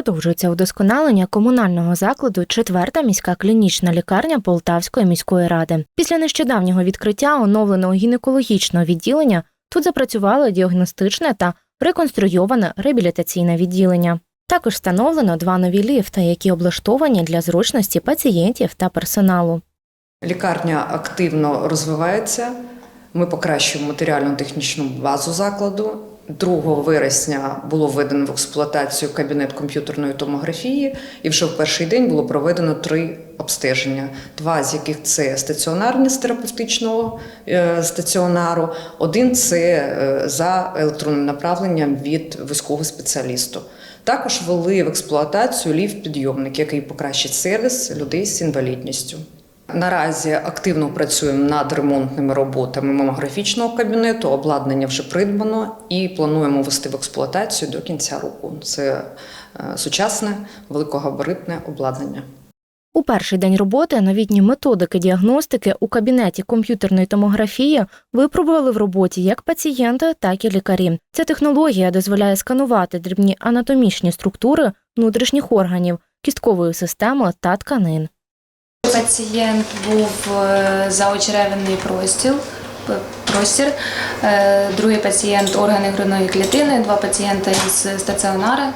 Продовжується удосконалення комунального закладу четверта міська клінічна лікарня Полтавської міської ради. Після нещодавнього відкриття оновленого гінекологічного відділення тут запрацювало діагностичне та реконструйоване реабілітаційне відділення. Також встановлено два нові ліфти, які облаштовані для зручності пацієнтів та персоналу. Лікарня активно розвивається. Ми покращуємо матеріально-технічну базу закладу. 2 вересня було введено в експлуатацію кабінет комп'ютерної томографії, і вже в перший день було проведено три обстеження. Два з яких це стаціонарні з терапевтичного е, стаціонару, один це е, за електронним направленням від військового спеціалісту. Також ввели в експлуатацію ліфт-підйомник, який покращить сервіс людей з інвалідністю. Наразі активно працюємо над ремонтними роботами мамографічного кабінету. Обладнання вже придбано і плануємо ввести в експлуатацію до кінця року. Це е, сучасне великогабаритне обладнання. У перший день роботи новітні методики діагностики у кабінеті комп'ютерної томографії випробували в роботі як пацієнти, так і лікарі. Ця технологія дозволяє сканувати дрібні анатомічні структури внутрішніх органів, кісткової системи та тканин. Пацієнт був е, заочеревинний простіл. Простір, Е, другий пацієнт органи грудної клітини, два пацієнта із стаціонара,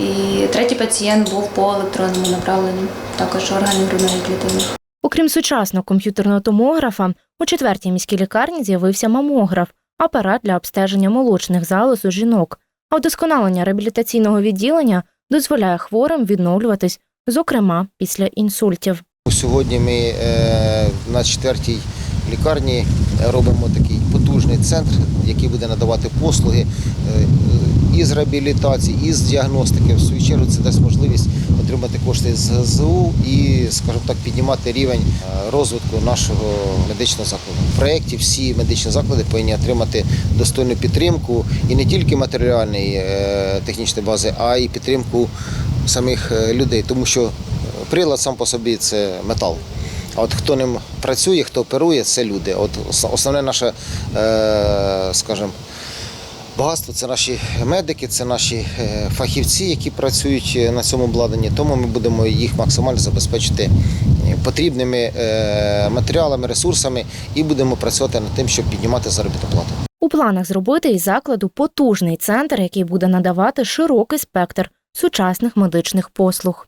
і третій пацієнт був по електронному направленню, також органи грудної клітини. Окрім сучасного комп'ютерного томографа, у четвертій міській лікарні з'явився мамограф, апарат для обстеження молочних залоз у жінок. А вдосконалення реабілітаційного відділення дозволяє хворим відновлюватись, зокрема після інсультів. Сьогодні ми е, на четвертій лікарні робимо такий потужний центр, який буде надавати послуги е, і з реабілітації, і з діагностики. В свою чергу це дасть можливість отримати кошти з ГЗУ і, скажімо так, піднімати рівень е, розвитку нашого медичного закладу. В проєкті всі медичні заклади повинні отримати достойну підтримку і не тільки матеріальної технічної бази, а й підтримку самих людей, тому що прилад сам по собі це метал. А от хто ним працює, хто оперує, це люди. От основне наше, е, скажімо, багатство це наші медики, це наші е, фахівці, які працюють е, на цьому обладнанні. Тому ми будемо їх максимально забезпечити потрібними матеріалами, ресурсами і будемо працювати над тим, щоб піднімати заробітну плату. У планах зробити із закладу потужний центр, який буде надавати широкий спектр сучасних медичних послуг.